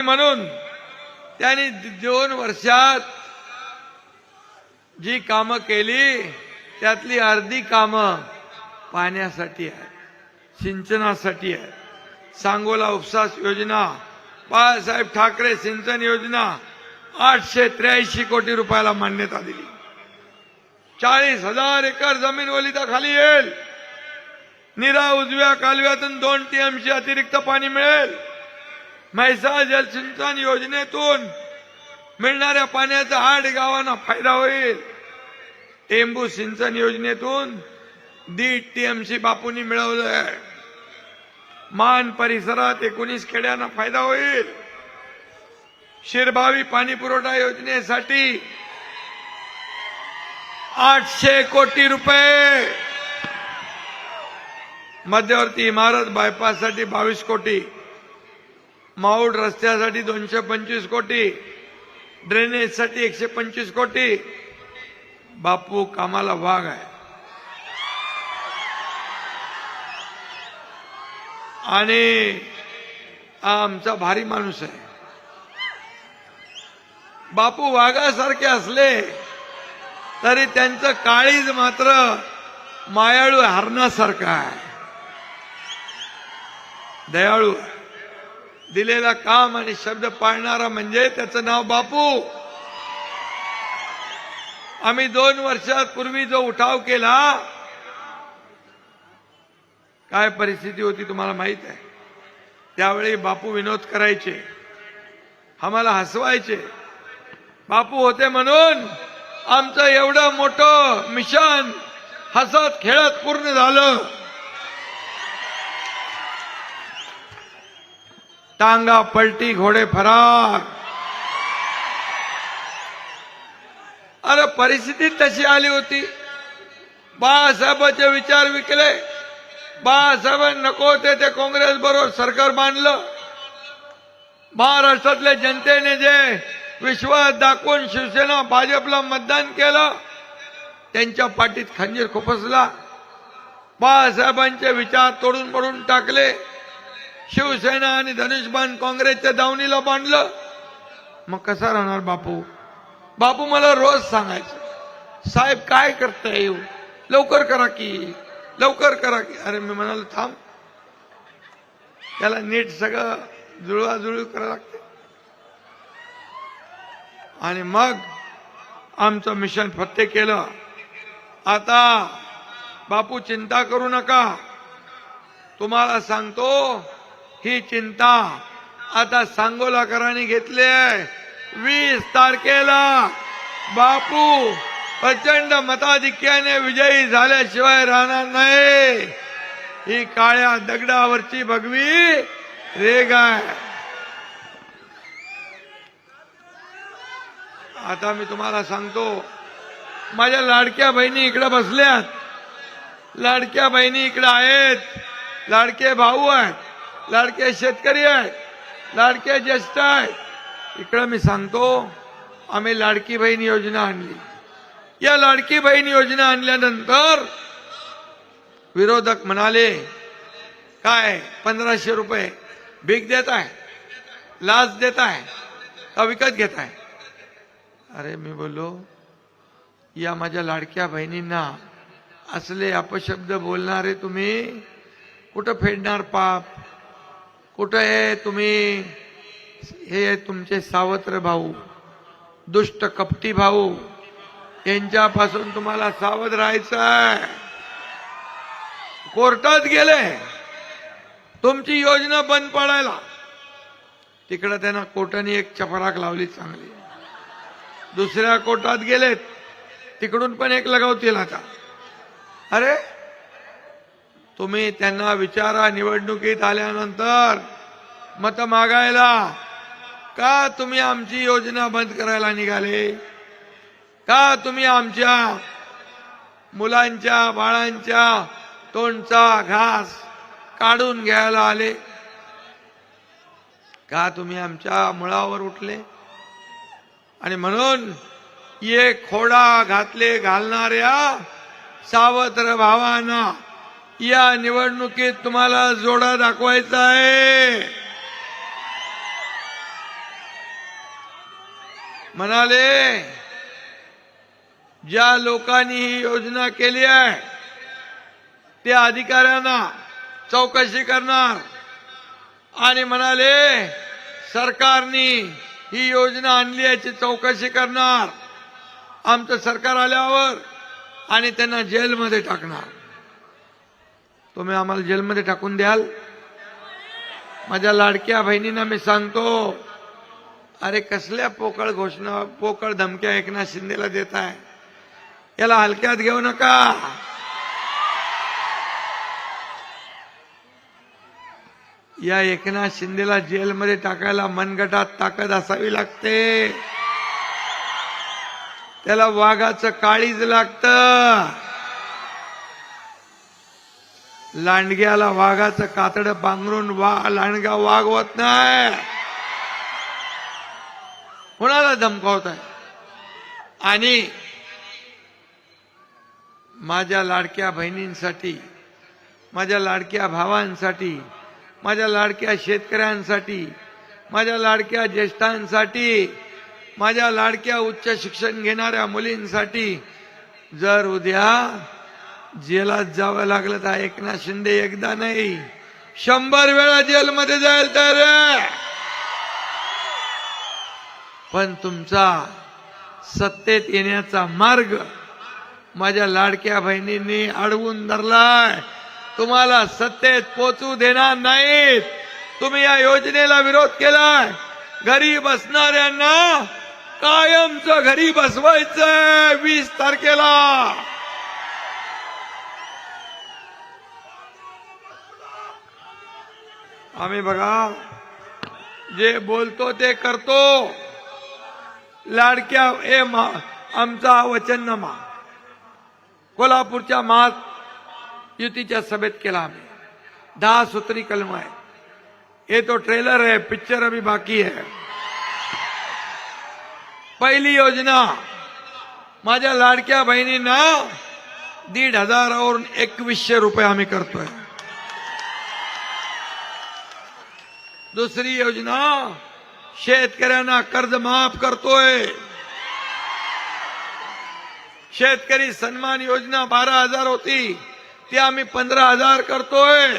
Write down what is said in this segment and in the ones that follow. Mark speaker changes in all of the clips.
Speaker 1: म्हणून त्यांनी दोन वर्षात जी कामं केली त्यातली अर्धी कामं पाण्यासाठी आहे सिंचनासाठी आहे सांगोला उपसास योजना बाळासाहेब ठाकरे सिंचन योजना आठशे त्र्याऐंशी कोटी रुपयाला मान्यता दिली. चाळीस हजार एकर जमीन ओलिताखाली येईल. निरा उजव्या कालव्यातून दोन टीएमसी अतिरिक्त पाणी मिळेल. म्हैसाळ जलसिंचन योजनेतून मिळणाऱ्या पाण्याचा आठ गावांना फायदा होईल. टेंबू सिंचन योजनेतून दीड टीएमसी बापूंनी मिळवलंय. मान परिसरात एकोणीस खेड्यांना फायदा होईल. शिरभावी पाणी पुरवठा योजनेसाठी आठशे कोटी रुपये. मध्यवर्ती इमारत बायपाससाठी बावीस कोटी. माऊड रस्त्यासाठी दोनशे पंचवीस कोटी ड्रेनेजसाठी एकशे पंचवीस कोटी. बापू कामाला वाघ आहे. आणि हा आमचा भारी माणूस आहे. बापू वाघासारखे असले तरी त्यांचं काळीज मात्र मायाळू हरणासारखं आहे. दयाळू आहे. दिलेला काम आणि शब्द पाळणारा म्हणजे त्याचं नाव बापू. आम्ही दोन वर्षात पूर्वी जो उठाव केला काय परिस्थिती होती तुम्हाला माहीत आहे? त्यावेळी बापू विनोद करायचे आम्हाला हसवायचे. बापू होते म्हणून आमचं एवढं मोठं मिशन हसत खेळत पूर्ण झालं. टांगा पलटी घोडे फरार। अरे परिस्थिती तशी आली होती. बाळासाहेबांचे विचार विकले. बाळासाहेब नको ते ते काँग्रेस बरोबर सरकार बांधलं. महाराष्ट्रातल्या जनतेने जे विश्वास दाखवून शिवसेना भाजपला मतदान केलं त्यांच्या पाठीत खंजीर खुपसला. बाळासाहेबांचे विचार तोडून पडून टाकले. शिवसेना आणि धनुष्यबाण काँग्रेसच्या दावणीला बांधलं. मग कसा राहणार बापू? बापू मला रोज सांगायचं साहेब काय करता येऊ? लवकर करा की लवकर करा की. अरे मी म्हणालो थांब. त्याला नीट सगळं जुळवाजुळू करावं लागते. आणि मग आमचं मिशन फत्ते केलं. आता बापू चिंता करू नका. तुम्हाला सांगतो ही चिंता आता सांगोलाकरांनी घेतली आहे. वीस तारखेला बापू प्रचंड मताधिक्याने विजयी झाल्याशिवाय राहणार नाही. ही काळ्या दगडावरची भगवी रेग आहे. आता मी तुम्हाला सांगतो माझ्या लाडक्या बहिणी इकडे बसल्यात. लाडक्या बहिणी इकडे आहेत. लाडके भाऊ आहेत. लाडके शेतकरी आहेत लाडके ज्येष्ठ आहेत इकडं मी सांगतो, आम्ही लाडकी बहीण योजना आणली. या लाडकी बहीण योजना आणल्यानंतर विरोधक म्हणाले, काय पंधराशे रुपये भीक देत आहे, लाच देत आहे का विकत घेत आहे? अरे मी बोललो, या माझ्या लाडक्या बहिणींना असले अपशब्द बोलणारे तुम्ही कुठं फेडणार पाप? कुठं आहे तुम्ही हे तुमचे सावत्र भाऊ दुष्ट कपटी भाऊ यांच्यापासून तुम्हाला सावध राहायचं आहे. कोर्टात गेले तुमची योजना बंद पडायला. तिकडं त्यांना कोर्टाने एक चपराक लावली चांगली. दुसऱ्या कोर्टात गेलेत तिकडून पण एक लगावतील आता. अरे तुम्ही त्यांना विचारा निवडणुकीत आल्यानंतर मत मागायला. का तुम्ही आमची योजना बंद करायला निघाले? का तुम्ही आमच्या मुलांच्या बाळांच्या तोंडचा घास काढून घ्यायला आले? का तुम्ही आमच्या मुळावर उठले? आणि म्हणून ये खोडा घातले घालणाऱ्या सावत्र भावांना या निवडणुकीत तुम्हाला जोडा दाखवायचा आहे. म्हणाले ज्या लोकांनी ही योजना केली आहे त्या अधिकाऱ्यांना चौकशी करणार. आणि म्हणाले सरकारने ही योजना आणली याची चौकशी करणार. आमचं सरकार आल्यावर आणि त्यांना जेलमध्ये टाकणार. तुम्ही आम्हाला जेलमध्ये टाकून द्याल. माझ्या लाडक्या बहिणींना मी सांगतो अरे कसल्या पोकळ घोषणा पोकळ धमक्या एकनाथ शिंदेला देत आहे याला हलक्यात घेऊ नका. या एकनाथ शिंदेला जेलमध्ये टाकायला मनगटात ताकद असावी लागते. त्याला वाघाचं काळीज लागतं. लांडग्याला वाघाचं कातड पांघरून वा लांडगा वागवत नाही. कोणाला धमकावत आहे आणि माझ्या लाडक्या बहिणींसाठी माझ्या लाडक्या भावांसाठी माझ्या लाडक्या शेतकऱ्यांसाठी माझ्या लाडक्या ज्येष्ठांसाठी माझ्या लाडक्या उच्च शिक्षण घेणाऱ्या मुलींसाठी जर उद्या जेलात जावं लागलं तर एकनाथ शिंदे एकदा नाही. शंभर वेळा जेलमध्ये जाईल तर. पण तुमचा सत्तेत येण्याचा मार्ग माझ्या लाडक्या बहिणींनी अडवून धरलाय. तुम्हाला सत्तेत पोचू देणार नाहीत. तुम्ही या योजनेला विरोध केलाय. घरी बसणाऱ्यांना कायमचं घरी बसवायचंय वीस तारखेला. आम्ही बघा, जे बोलतो ते करतो. लाडक्या, ए मा, आमचा वचननामा कोल्हापूरच्या महात युतीच्या सभेत केला आम्ही. दहा सूत्री कलम आहे ये तो ट्रेलर है पिक्चर अभी बाकी है पहिली योजना, माझ्या लाडक्या बहिणींना दीड हजारावरून एकवीसशे रुपये आम्ही करतोय. दुसरी योजना शेतकऱ्यांना कर्ज माफ करतोय. शेतकरी सन्मान योजना बारा हजार होती ती आम्ही पंधरा हजार करतोय.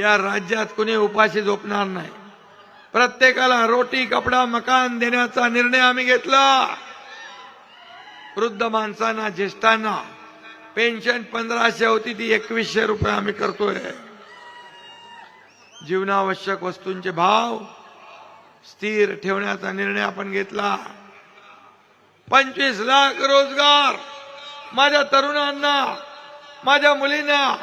Speaker 1: या राज्यात कुणी उपाशी झोपणार नाही. प्रत्येकाला रोटी कपडा मकान देण्याचा निर्णय आम्ही घेतला. वृद्ध माणसांना ज्येष्ठांना पेन्शन पंधराशे होती ती एकवीसशे रुपये आम्ही करतोय. जीवनावश्यक वस्तूंचे भाव स्थिर ठेवण्याचा निर्णय आपण घेतला. पंचवीस लाख रोजगार माझ्या तरुणांना माझ्या मुलींना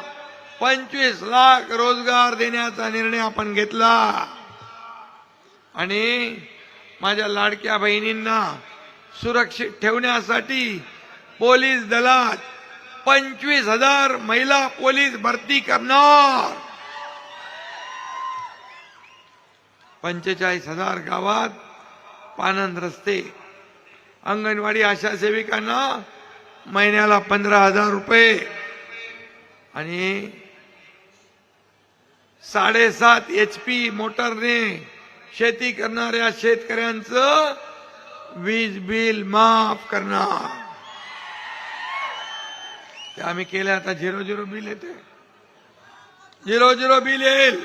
Speaker 1: पंचवीस लाख रोजगार देण्याचा निर्णय आपण घेतला. आणि माझ्या लाडक्या बहिणींना सुरक्षित ठेवण्यासाठी पोलीस दलात पंचवीस हजार महिला पोलीस भरती करणार. पंचेचाळीस हजार गावात पानंद रस्ते. अंगणवाडी आशा सेविकांना महिन्याला पंधरा हजार रुपये. आणि साडेसात एच पी मोटरने शेती करणाऱ्या शेतकऱ्यांचं वीज बिल माफ करणार. ते आम्ही केले आता झिरो झिरो बिल येते. झिरो झिरो बिल येईल.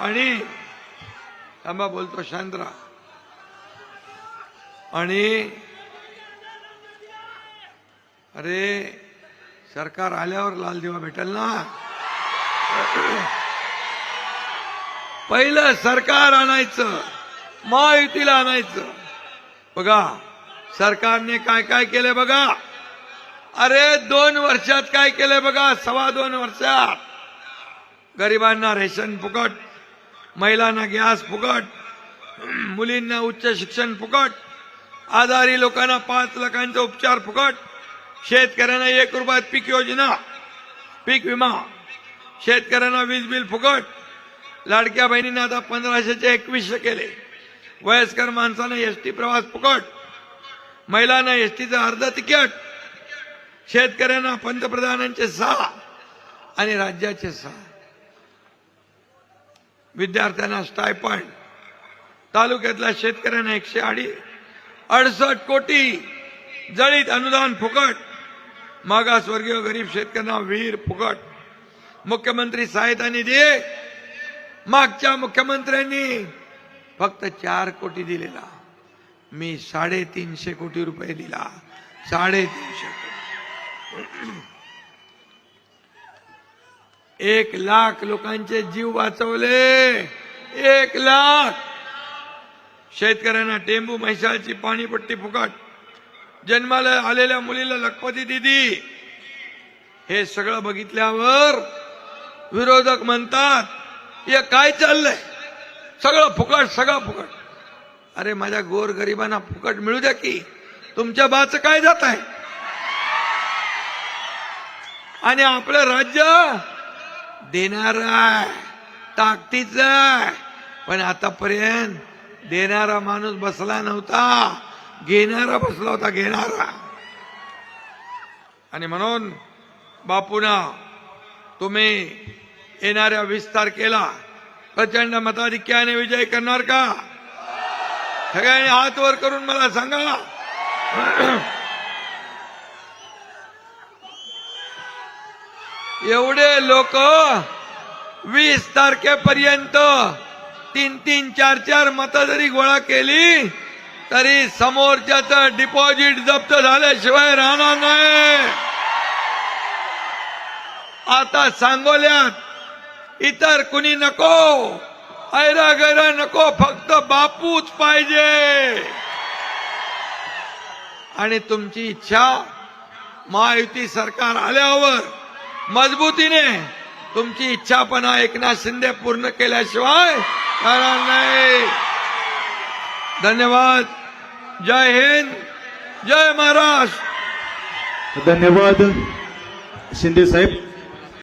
Speaker 1: आणि थांबा बोलतो शांतरा. आणि अरे सरकार आल्यावर लाल दिवा भेटेल ना? पहिलं सरकार आणायचं महायुतीला आणायचं. बघा सरकारने काय काय केलंय बघा. अरे दोन वर्षात काय केलंय बघा सव्वा दोन वर्षात. गरिबांना रेशन फुकट महिलांना गॅस फुकट मुलींना उच्च शिक्षण फुकट आजारी लोकांना पाच लाखांचा उपचार फुकट शेतकऱ्यांना एक रुपयात पीक योजना पीक विमा शेतकऱ्यांना वीज बिल फुकट. लाडक्या बहिणींना आता पंधराशेचे एकवीसशे केले. वयस्कर माणसांना एसटी प्रवास फुकट महिलांना एसटीचं अर्ध तिकीट शेतकऱ्यांना पंतप्रधानांचे सहा आणि राज्याचे सहा. विद्यार्थ्यांना स्टायपंड तालुक्यातल्या शेतकऱ्यांना एकशे अडी अडसष्ट कोटी जळीत अनुदान फुकट. मागासवर्गीय गरीब शेतकऱ्यांना विहीर फुकट. मुख्यमंत्री सहायता निधी. मागच्या मुख्यमंत्र्यांनी फक्त चार कोटी दिलेला. मी साडेतीनशे कोटी रुपये दिला. साडेतीनशे कोटी. एक लाख लोकांचे जीव वाचवले. एक लाख. शेतकऱ्यांना टेंबू म्हैसाळची पाणीपट्टी फुकट. जन्माला आलेल्या मुलीला लखपती दिदी. हे सगळं बघितल्यावर विरोधक म्हणतात हे काय चाललंय? सगळं फुकट सगळं फुकट. अरे माझ्या गोर गरिबांना फुकट मिळू द्या की. तुमच्या बाचं काय जात आहे? आणि आपलं राज्य देणार ताकदीच पण आतापर्यंत देणारा माणूस बसला नव्हता. घेणारा बसला होता घेणारा. आणि म्हणून बापूना तुम्ही येणाऱ्या विस्तार केला प्रचंड मताधिक्याने विजय करणार का? सगळ्यांनी हात वर करून मला सांगा. एवढे लोक वीस तारखेपर्यंत तीन तीन चार चार मत जरी गोळा केली तरी समोरच्याच डिपॉझिट जप्त झाल्याशिवाय राहणार नाही. आता सांगोल्यात इतर कुणी नको ऐरा गैरा नको फक्त बापूच पाहिजे. आणि तुमची इच्छा महायुती सरकार आल्यावर मजबूतीने तुमची इच्छा पण एकनाथ शिंदे पूर्ण केल्याशिवाय करणार नाही. धन्यवाद. जय हिंद. जय महाराष्ट्र.
Speaker 2: धन्यवाद शिंदे साहेब.